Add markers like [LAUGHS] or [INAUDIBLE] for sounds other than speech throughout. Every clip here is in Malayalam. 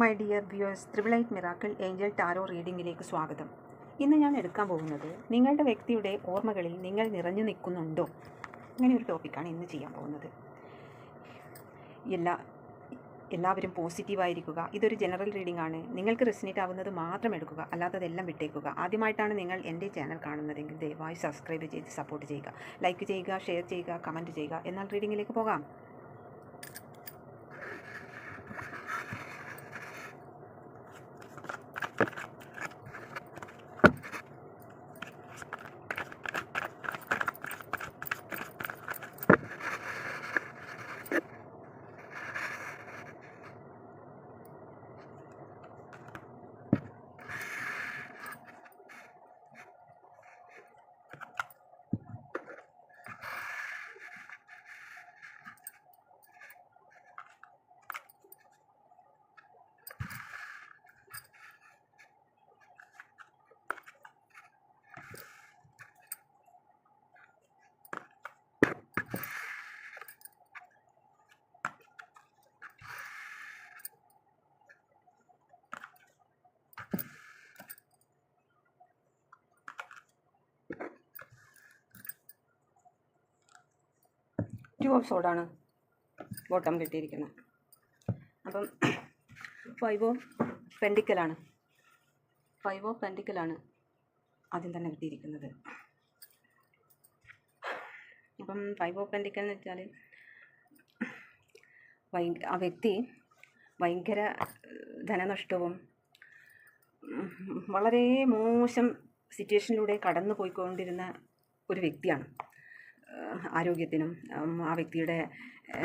My dear viewers triple eight miracle angel tarot റീഡിങ്ങിലേക്ക് സ്വാഗതം. ഇന്ന് ഞാൻ എടുക്കാൻ പോകുന്നത് നിങ്ങളുടെ വ്യക്തിയുടെ ഓർമ്മകളിൽ നിങ്ങൾ നിറഞ്ഞു നിൽക്കുന്നുണ്ടോ? അങ്ങനെ ഒരു ടോപ്പിക്കാണ് ഇന്ന് ചെയ്യാൻ പോകുന്നത്. എല്ലാ എല്ലാവരും പോസിറ്റീവായിരിക്കുക ഇതൊരു ജനറൽ റീഡിംഗ് ആണ് നിങ്ങൾക്ക് റെസിനേറ്റ് ആവുന്നത് മാത്രം എടുക്കുക അല്ലാത്തതെല്ലാം വിട്ടേക്കുക. ആദ്യമായിട്ടാണ് നിങ്ങൾ എന്റെ ചാനൽ കാണുന്നതെങ്കിൽ ദയവായി സബ്സ്ക്രൈബ് ചെയ്ത് സപ്പോർട്ട് ചെയ്യുക. ലൈക്ക് ചെയ്യുക ഷെയർ ചെയ്യുക കമന്റ് ചെയ്യുക. എന്നാൽ റീഡിങ്ങിലേക്ക് പോകാം. ഓഫ് സോഡാണ് ബോട്ടം കിട്ടിയിരിക്കുന്നത്. അപ്പം ഫൈവ് ഓഫ് പെൻഡിക്കലാണ് ഫൈവ് ഓഫ് പെൻഡിക്കലാണ് ആദ്യം തന്നെ കിട്ടിയിരിക്കുന്നത്. അപ്പം ഫൈവ് ഓഫ് പെൻഡിക്കൽ എന്ന് വെച്ചാൽ ആ വ്യക്തി ഭയങ്കര ധനനഷ്ടവും വളരെ മോശം സിറ്റുവേഷനിലൂടെ കടന്നു പോയിക്കൊണ്ടിരുന്ന ഒരു വ്യക്തിയാണ്. ആരോഗ്യത്തിനും ആ വ്യക്തിയുടെ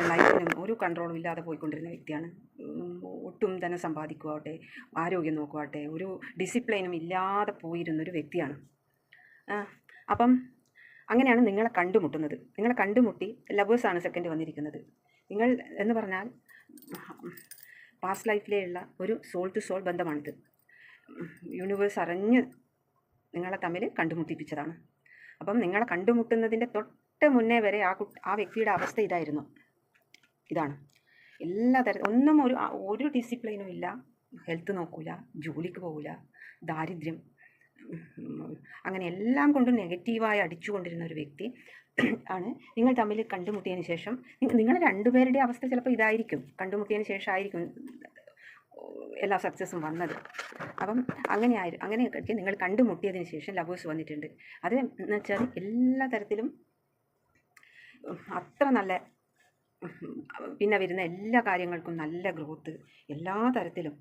ലൈഫിനും ഒരു കൺട്രോളും ഇല്ലാതെ പോയിക്കൊണ്ടിരുന്ന വ്യക്തിയാണ്. ഒട്ടും തന്നെ സമ്പാദിക്കുവാട്ടെ ആരോഗ്യം നോക്കുവാട്ടെ ഒരു ഡിസിപ്ലിനും ഇല്ലാതെ പോയിരുന്നൊരു വ്യക്തിയാണ്. അപ്പം അങ്ങനെയാണ് നിങ്ങളെ കണ്ടുമുട്ടുന്നത്. നിങ്ങളെ കണ്ടുമുട്ടി ലവേഴ്സാണ് സെക്കൻഡ് വന്നിരിക്കുന്നത്. നിങ്ങൾ എന്ന് പറഞ്ഞാൽ പാസ്റ്റ് ലൈഫിലെയുള്ള ഒരു സോൾ ടു സോൾ ബന്ധമാണിത്. യൂണിവേഴ്സ് അറിഞ്ഞ് നിങ്ങളെ തമ്മിൽ കണ്ടുമുട്ടിപ്പിച്ചതാണ്. അപ്പം നിങ്ങളെ കണ്ടുമുട്ടുന്നതിന്റെ തൊട്ട് മുന്നേ വരെ ആ ആ വ്യക്തിയുടെ അവസ്ഥ ഇതായിരുന്നു. ഇതാണ്. എല്ലാ തരത്തിലും ഒന്നും ഒരു ഒരു ഡിസിപ്ലിനും ഇല്ല. ഹെൽത്ത് നോക്കൂല ജോലിക്ക് പോകില്ല ദാരിദ്ര്യം അങ്ങനെ എല്ലാം കൊണ്ടും നെഗറ്റീവായി അടിച്ചുകൊണ്ടിരുന്ന ഒരു വ്യക്തി [CLEARS THROAT] ആണ്. നിങ്ങൾ തമ്മിൽ കണ്ടുമുട്ടിയതിന് ശേഷം നിങ്ങൾ രണ്ടുപേരുടെ അവസ്ഥ ചിലപ്പോൾ ഇതായിരിക്കും. കണ്ടുമുട്ടിയതിന് ശേഷം ആയിരിക്കും എല്ലാ സക്സസ്സും വന്നത്. അപ്പം അങ്ങനെ ആയി അങ്ങനെയൊക്കെ നിങ്ങൾ കണ്ടുമുട്ടിയതിന് ശേഷം ലവേഴ്സ് വന്നിട്ടുണ്ട്. അത് എന്ന് വെച്ചാൽ എല്ലാ തരത്തിലും അത്ര നല്ല പിന്നെ വരുന്ന എല്ലാ കാര്യങ്ങൾക്കും നല്ല ഗ്രോത്ത് എല്ലാ തരത്തിലും.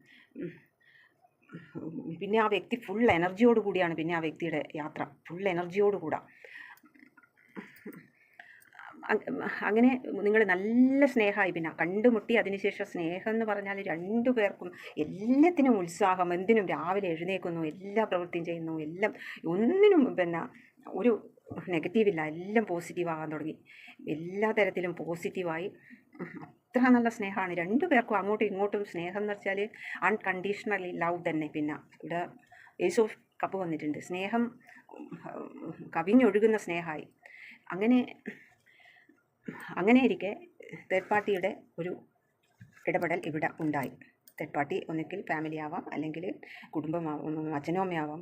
പിന്നെ ആ വ്യക്തി ഫുൾ എനർജിയോട് കൂടിയാണ് പിന്നെ ആ വ്യക്തിയുടെ യാത്ര. ഫുൾ എനർജിയോട് കൂടാ. അങ്ങനെ നിങ്ങൾ നല്ല സ്നേഹമായി പിന്നെ. കണ്ടുമുട്ടി അതിനുശേഷം സ്നേഹം എന്ന് പറഞ്ഞാൽ രണ്ടു പേർക്കും എല്ലാത്തിനും ഉത്സാഹം എന്തിനും രാവിലെ എഴുന്നേക്കുന്നു എല്ലാ പ്രവൃത്തിയും ചെയ്യുന്നു എല്ലാം ഒന്നിനും പിന്നെ ഒരു നെഗറ്റീവില്ല എല്ലാം പോസിറ്റീവ് ആകാൻ തുടങ്ങി. എല്ലാ തരത്തിലും പോസിറ്റീവായി അത്ര നല്ല സ്നേഹമാണ് രണ്ടു പേർക്കും അങ്ങോട്ടും ഇങ്ങോട്ടും സ്നേഹം എന്ന് വെച്ചാൽ അൺകണ്ടീഷണലി ലവ് തന്നെ. പിന്നെ ഇവിടെ യേശു കപ്പ് വന്നിട്ടുണ്ട്. സ്നേഹം കവിഞ്ഞൊഴുകുന്ന സ്നേഹമായി അങ്ങനെ അങ്ങനെ ഇരിക്കെ തേർഡ് പാർട്ടിയുടെ ഒരു ഇടപെടൽ ഇവിടെ ഉണ്ടായി. തേർഡ് പാർട്ടി ഒന്നുകിൽ ഫാമിലി ആവാം അല്ലെങ്കിൽ കുടുംബമാവാം അച്ഛനോ അമ്മയാവാം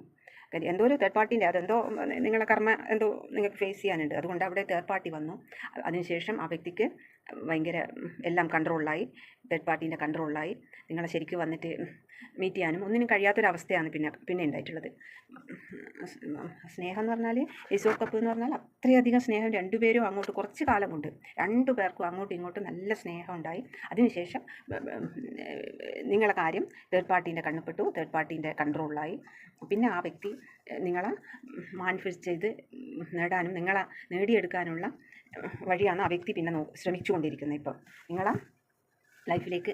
കാര്യം എന്തോ ഒരു തേർഡ് പാർട്ടീന്റെ അതെന്തോ നിങ്ങളുടെ കർമ്മ എന്തോ നിങ്ങൾക്ക് ഫേസ് ചെയ്യാനുണ്ട്. അതുകൊണ്ട് അവിടെ തേർഡ് പാർട്ടി വന്നു. അതിനുശേഷം ആ വ്യക്തിക്ക് ഭയങ്കര എല്ലാം കൺട്രോളിലായി തേർഡ് പാർട്ടീന്റെ കൺട്രോളിലായി. നിങ്ങളെ ശരിക്കും വന്നിട്ട് മീറ്റ് ചെയ്യാനും ഒന്നിനും കഴിയാത്തൊരവസ്ഥയാണ് പിന്നെ പിന്നെ ഉണ്ടായിട്ടുള്ളത്. സ്നേഹം എന്ന് പറഞ്ഞാൽ യേശോ കപ്പ് എന്ന് പറഞ്ഞാൽ അത്രയധികം സ്നേഹം രണ്ടുപേരും അങ്ങോട്ട് കുറച്ച് കാലം കൊണ്ട് രണ്ടു പേർക്കും അങ്ങോട്ടും ഇങ്ങോട്ടും നല്ല സ്നേഹം ഉണ്ടായി. അതിനുശേഷം നിങ്ങളെ കാര്യം തേർഡ് പാർട്ടീന്റെ കണ്ണുപെട്ടു തേർഡ് പാർട്ടീന്റെ കൺട്രോളിലായി. പിന്നെ ആ വ്യക്തി നിങ്ങളെ മാനിഫെസ്റ്റ് ചെയ്ത് നേടാനും നിങ്ങളെ നേടിയെടുക്കാനുള്ള വഴിയാണ് ആ വ്യക്തി പിന്നെ ശ്രമിച്ചുകൊണ്ടിരിക്കുന്നത് ഇപ്പം. നിങ്ങളെ ലൈഫിലേക്ക്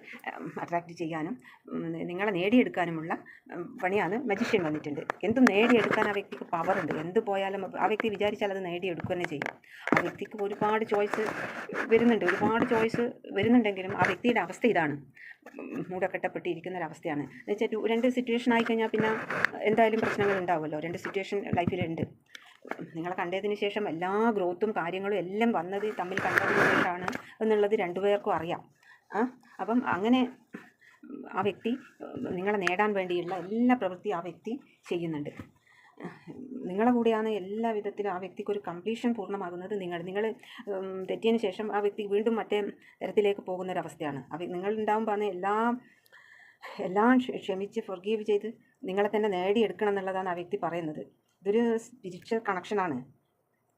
അട്രാക്റ്റ് ചെയ്യാനും നിങ്ങളെ നേടിയെടുക്കാനുമുള്ള പണിയാണ് മജിഷ്യൻ വന്നിട്ടുണ്ട്. എന്തും നേടിയെടുക്കാൻ ആ വ്യക്തിക്ക് പവറുണ്ട് എന്ത് പോയാലും ആ വ്യക്തി വിചാരിച്ചാൽ അത് നേടിയെടുക്കുക തന്നെ ചെയ്യും. ആ വ്യക്തിക്ക് ഒരുപാട് ചോയ്സ് വരുന്നുണ്ട്. ഒരുപാട് ചോയ്സ് വരുന്നുണ്ടെങ്കിലും ആ വ്യക്തിയുടെ അവസ്ഥ ഇതാണ്. മൂടക്കെട്ടപ്പെട്ടിരിക്കുന്ന ഒരവസ്ഥയാണ് എന്ന് വെച്ചാൽ രണ്ട് സിറ്റുവേഷൻ ആയിക്കഴിഞ്ഞാൽ പിന്നെ എന്തായാലും പ്രശ്നങ്ങൾ ഉണ്ടാവുമല്ലോ. രണ്ട് സിറ്റുവേഷൻ ലൈഫിലുണ്ട് നിങ്ങളെ കണ്ടതിന് ശേഷം എല്ലാ ഗ്രോത്തും കാര്യങ്ങളും എല്ലാം വന്നത് തമ്മിൽ കണ്ടതിന് ശേഷമാണ് എന്നുള്ളത് രണ്ടുപേർക്കും അറിയാം. അപ്പം അങ്ങനെ ആ വ്യക്തി നിങ്ങളെ നേടാൻ വേണ്ടിയുള്ള എല്ലാ പ്രവൃത്തി ആ വ്യക്തി ചെയ്യുന്നുണ്ട്. നിങ്ങളെ കൂടെയാണ് എല്ലാ വിധത്തിലും ആ വ്യക്തിക്ക് ഒരു കംപ്ലീഷൻ പൂർണമാകുന്നത്. നിങ്ങൾ നിങ്ങൾ തെറ്റിയതിന് ശേഷം ആ വ്യക്തി വീണ്ടും മറ്റേ തരത്തിലേക്ക് പോകുന്ന ഒരവസ്ഥയാണ് അവ നിങ്ങൾ ഉണ്ടാകുമ്പോൾ എല്ലാം എല്ലാം ക്ഷമിച്ച് ഫൊർഗീവ് ചെയ്ത് നിങ്ങളെ തന്നെ നേടിയെടുക്കണം എന്നുള്ളതാണ് ആ വ്യക്തി പറയുന്നത്. ഇതൊരു സ്പിരിച്വൽ കണക്ഷനാണ്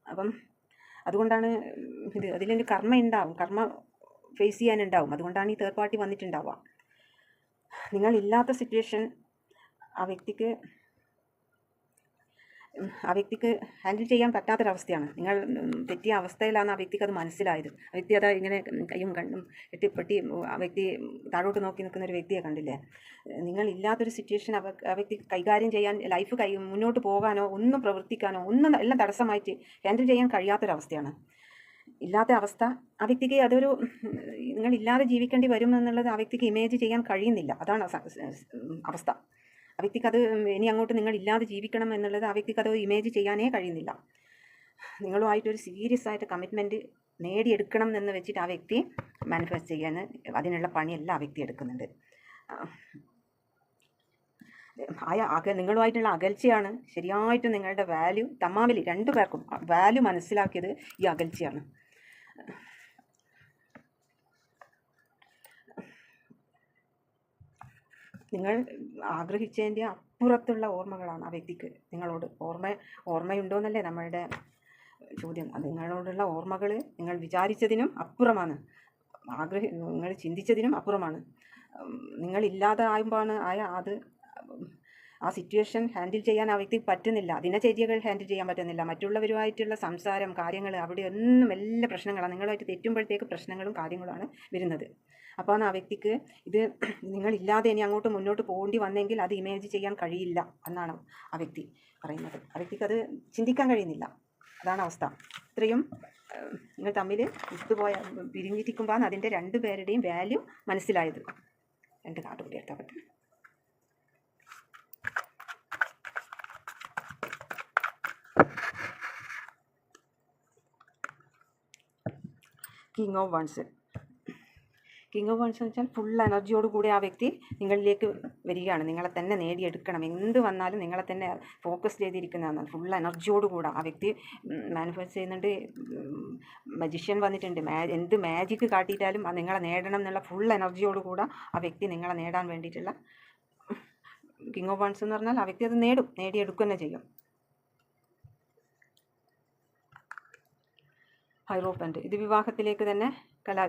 അപ്പം അതുകൊണ്ടാണ് ഇത് അതിലൊരു കർമ്മ ഉണ്ടാവും. കർമ്മ ഫേസ് ചെയ്യാനുണ്ടാവും. അതുകൊണ്ടാണ് ഈ തേർഡ് പാർട്ടി വന്നിട്ടുണ്ടാവുക. നിങ്ങളില്ലാത്ത സിറ്റുവേഷൻ ആ വ്യക്തിക്ക് ആ വ്യക്തിക്ക് ഹാൻഡിൽ ചെയ്യാൻ പറ്റാത്തൊരവസ്ഥയാണ്. നിങ്ങൾ തെറ്റിയ അവസ്ഥയിലാണ് ആ വ്യക്തിക്ക് അത് മനസ്സിലായത്. ആ വ്യക്തി അത് ഇങ്ങനെ കയ്യും കണ്ണും പെട്ടി ആ വ്യക്തി താഴോട്ട് നോക്കി നിൽക്കുന്ന ഒരു വ്യക്തിയെ കണ്ടില്ലേ? നിങ്ങൾ ഇല്ലാത്തൊരു സിറ്റുവേഷൻ ആ വ്യക്തി കൈകാര്യം ചെയ്യാൻ ലൈഫ് കൈ മുന്നോട്ട് പോകാനോ ഒന്നും പ്രവർത്തിക്കാനോ ഒന്നും എല്ലാം തടസ്സമായിട്ട് ഹാൻഡിൽ ചെയ്യാൻ കഴിയാത്തൊരവസ്ഥയാണ്. ഇല്ലാത്ത അവസ്ഥ. ആ വ്യക്തിക്ക് അതൊരു [LAUGHS] നിങ്ങളില്ലാതെ ജീവിക്കേണ്ടി വരും എന്നുള്ളത് ആ വ്യക്തിക്ക് ഇമേജ് ചെയ്യാൻ കഴിയുന്നില്ല. അതാണ് അവസ്ഥ. ആ വ്യക്തിക്ക് അത് ഇനി അങ്ങോട്ട് നിങ്ങൾ ഇല്ലാതെ ജീവിക്കണം എന്നുള്ളത് ആ വ്യക്തിക്ക് അത് ഇമേജ് ചെയ്യാനേ കഴിയുന്നില്ല. നിങ്ങളുമായിട്ടൊരു സീരിയസ് ആയിട്ട് കമ്മിറ്റ്മെന്റ് നേടിയെടുക്കണം എന്ന് വെച്ചിട്ട് ആ വ്യക്തി മാനിഫെസ്റ്റ് ചെയ്യാൻ അതിനുള്ള പണിയെല്ലാം ആ വ്യക്തി എടുക്കുന്നുണ്ട്. ആയ അക നിങ്ങളുമായിട്ടുള്ള അകൽച്ചയാണ്. ശരിയായിട്ട് നിങ്ങളുടെ വാല്യൂ തമ്മാമിൽ രണ്ടു പേർക്കും വാല്യൂ മനസ്സിലാക്കിയത് ഈ അകൽച്ചയാണ്. നിങ്ങൾ ആഗ്രഹിച്ചതിന്റെ അപ്പുറത്തുള്ള ഓർമ്മകളാണ് ആ വ്യക്തിക്ക് നിങ്ങളോട്. ഓർമ്മ ഓർമ്മയുണ്ടോയെന്നല്ലേ നമ്മളുടെ ചോദ്യം. നിങ്ങളോടുള്ള ഓർമ്മകൾ നിങ്ങൾ വിചാരിച്ചതിനും അപ്പുറമാണ്. ആഗ്രഹ നിങ്ങൾ ചിന്തിച്ചതിനും അപ്പുറമാണ്. നിങ്ങളില്ലാതെ നിങ്ങളില്ലാതാകുമ്പോഴാണ് ആയ അത് ആ സിറ്റുവേഷൻ ഹാൻഡിൽ ചെയ്യാൻ ആ വ്യക്തിക്ക് പറ്റുന്നില്ല. ദിനചര്യകൾ ഹാൻഡിൽ ചെയ്യാൻ പറ്റുന്നില്ല. മറ്റുള്ളവരുമായിട്ടുള്ള സംസാരം കാര്യങ്ങൾ അവിടെ ഒന്നും എല്ലാ പ്രശ്നങ്ങളാണ്. നിങ്ങളുമായിട്ട് തെറ്റുമ്പോഴത്തേക്ക് പ്രശ്നങ്ങളും കാര്യങ്ങളുമാണ് വരുന്നത്. അപ്പോൾ ആ വ്യക്തിക്ക് ഇത് [CLEARS THROAT] നിങ്ങളില്ലാതെ ഇനി അങ്ങോട്ട് മുന്നോട്ട് പോകേണ്ടി വന്നെങ്കിൽ അത് ഇമേജ് ചെയ്യാൻ കഴിയില്ല എന്നാണ് ആ വ്യക്തി പറയുന്നത്. ആ വ്യക്തിക്ക് അത് ചിന്തിക്കാൻ കഴിയുന്നില്ല. അതാണ് അവസ്ഥ. ഇത്രയും നിങ്ങൾ തമ്മിൽ വിട്ടുപോയ പിരിഞ്ഞിരിക്കുമ്പോൾ അതിന്റെ രണ്ട് പേരുടെയും വാല്യൂ മനസ്സിലായത്. രണ്ട് കാർഡ് കൂടി എടുത്താൽ പറ്റും. King of wands king of wands എന്ന് വെച്ചാൽ ഫുൾ എനർജിയോട് കൂടി ആ വ്യക്തി നിങ്ങളിലേക്ക് വരികയാണ്. നിങ്ങളെ തന്നെ നേടിയെടുക്കണം. എന്ത് വന്നാലും നിങ്ങളെ തന്നെ ഫോക്കസ് ചെയ്തിരിക്കുന്നതാണ്. ഫുൾ എനർജിയോട് കൂടെ ആ വ്യക്തി മാനിഫെസ്റ്റ് ചെയ്യുന്നുണ്ട്. മജിഷ്യൻ വന്നിട്ടുണ്ട്. മാ എന്ത് മാജിക്ക് കാട്ടിയിട്ടാലും അത് നിങ്ങളെ നേടണം എന്നുള്ള ഫുൾ എനർജിയോട് കൂടെ ആ വ്യക്തി നിങ്ങളെ നേടാൻ വേണ്ടിയിട്ടുള്ള കിങ് ഓഫ് വൺസ് എന്ന് പറഞ്ഞാൽ ആ വ്യക്തി അത് നേടും. നേടിയെടുക്കുക തന്നെ ചെയ്യും. ഹൈറോപ്പന്റ് ഇത് വിവാഹത്തിലേക്ക് തന്നെ കലാ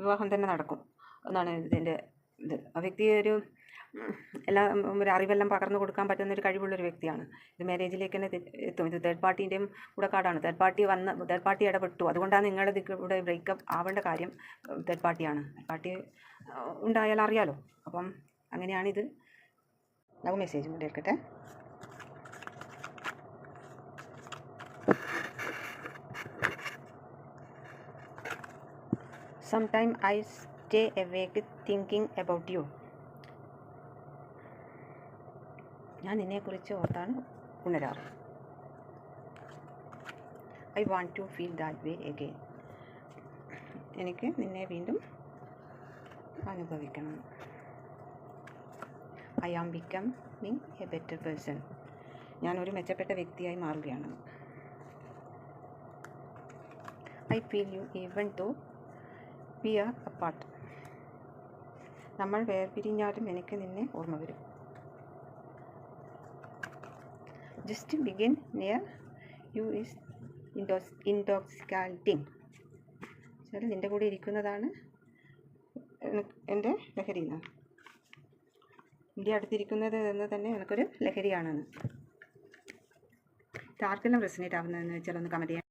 വിവാഹം തന്നെ നടക്കും. എന്നാണ് ഇതിന്റെ ഇത്. ആ വ്യക്തി ഒരു എല്ലാം ഒരു അറിവെല്ലാം പകർന്നു കൊടുക്കാൻ പറ്റുന്ന ഒരു കഴിവുള്ളൊരു വ്യക്തിയാണ്. ഇത് മാരേജിലേക്ക് തന്നെ എത്തും. ഇത് തേർഡ് പാർട്ടീന്റെയും കൂടെ കാർഡാണ് തേർഡ് പാർട്ടി വന്ന് തേർഡ് പാർട്ടി ഇടപെട്ടു. അതുകൊണ്ടാണ് നിങ്ങളുടെ ഇവിടെ ബ്രേക്കപ്പ് ആവേണ്ട കാര്യം തേർഡ് പാർട്ടിയാണ് തേർഡ് പാർട്ടി ഉണ്ടായാൽ അറിയാലോ. അപ്പം അങ്ങനെയാണിത്. നമുക്ക് മെസ്സേജും കൂടി എടുക്കട്ടെ Sometime I stay awake thinking about you. ഞാൻ നിന്നെക്കുറിച്ച് ഓർത്താണ് ഉണരാറ് I want to feel that way again എനിക്ക് നിന്നെ വീണ്ടും അനുഭവിക്കണം. I am becoming a better person ഞാനൊരു മെച്ചപ്പെട്ട വ്യക്തിയായി മാറുകയാണ്. I feel you even though we are apart നമ്മൾ വേർപിരിഞ്ഞാലും എനിക്ക് നിന്നെ ഓർമ്മ വരും. ജസ്റ്റ് ബിഗിൻ നിയർ യു ഈസ് ഇൻഡോസ് ഇൻടോക്സിക്കാറ്റിംഗ് വെച്ചാൽ നിന്റെ കൂടെ ഇരിക്കുന്നതാണ് എന്റെ ലഹരി എന്നാണ് എന്റെ അടുത്തിരിക്കുന്നത് എന്ന് തന്നെ എനിക്കൊരു ലഹരിയാണെന്ന്. ഇത് ആർക്കെല്ലാം റെസിനേറ്റ് ആവുന്നതെന്ന് വെച്ചാൽ ഒന്ന് കമന്റ് ചെയ്യാം